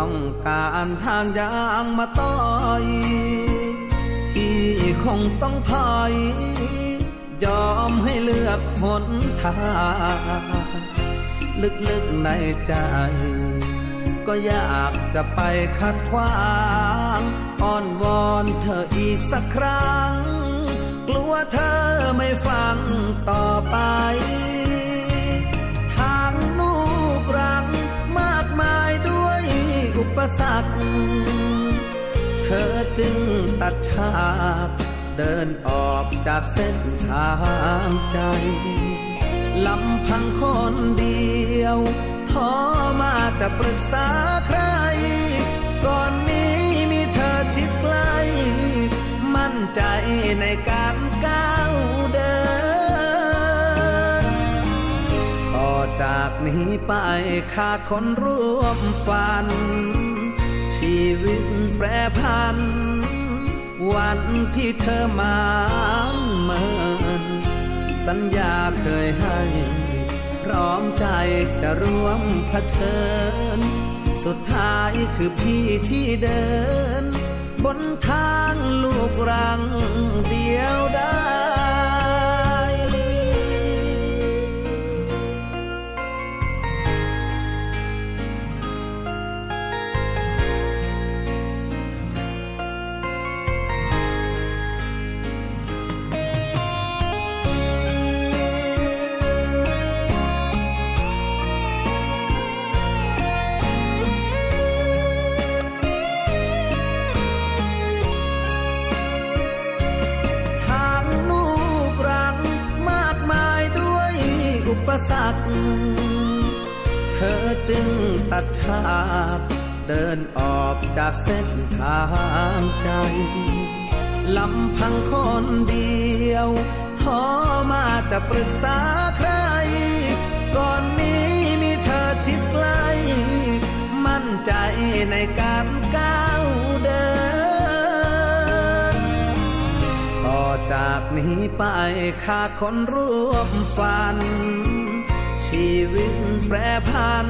ต้องการทางยางมาต่อยพี่คงต้องถอยยอมให้เลือกหนทางลึกๆในใจ ก็อยากจะไปขัดขวางอ้อนวอนเธออีกสักครั้ง กลัวเธอไม่ฟังต่อไป สรรคเธอจึงตัดฉากเดินออกจากเส้นทางใจลำพังคนเดียวท้อมาจะปรึกษาใคร ก่อนนี้มีเธอชิดใกล้มั่นใจในการก้าวเดิน ต่อจากนี้ไปขาดคนร่วมฝัน ชีวิตแปรพัน วันที่เธอมาเมินสัญญาเคยให้ พร้อมใจจะร่วมเผชิญ สุดท้ายคือพี่ที่เดิน บนทางลูกรังเดียว สรรคเธอจึงตัดฉากเดินออกจากเส้นทางใจ ลำพังคนเดียวท้อมาจะปรึกษาใคร ก่อนนี้มีเธอชิดใกล้ มั่นใจในการ จากนี้ไปขาดคนร่วมฝัน ชีวิตแปรพัน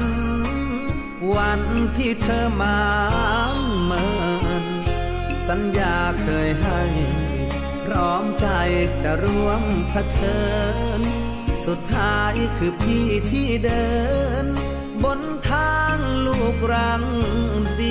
วันที่เธอมาเมิน สัญญาเคยให้ พร้อมใจจะร่วมเผชิญ สุดท้ายคือพี่ที่เดิน บนทางลูกรังดียวได้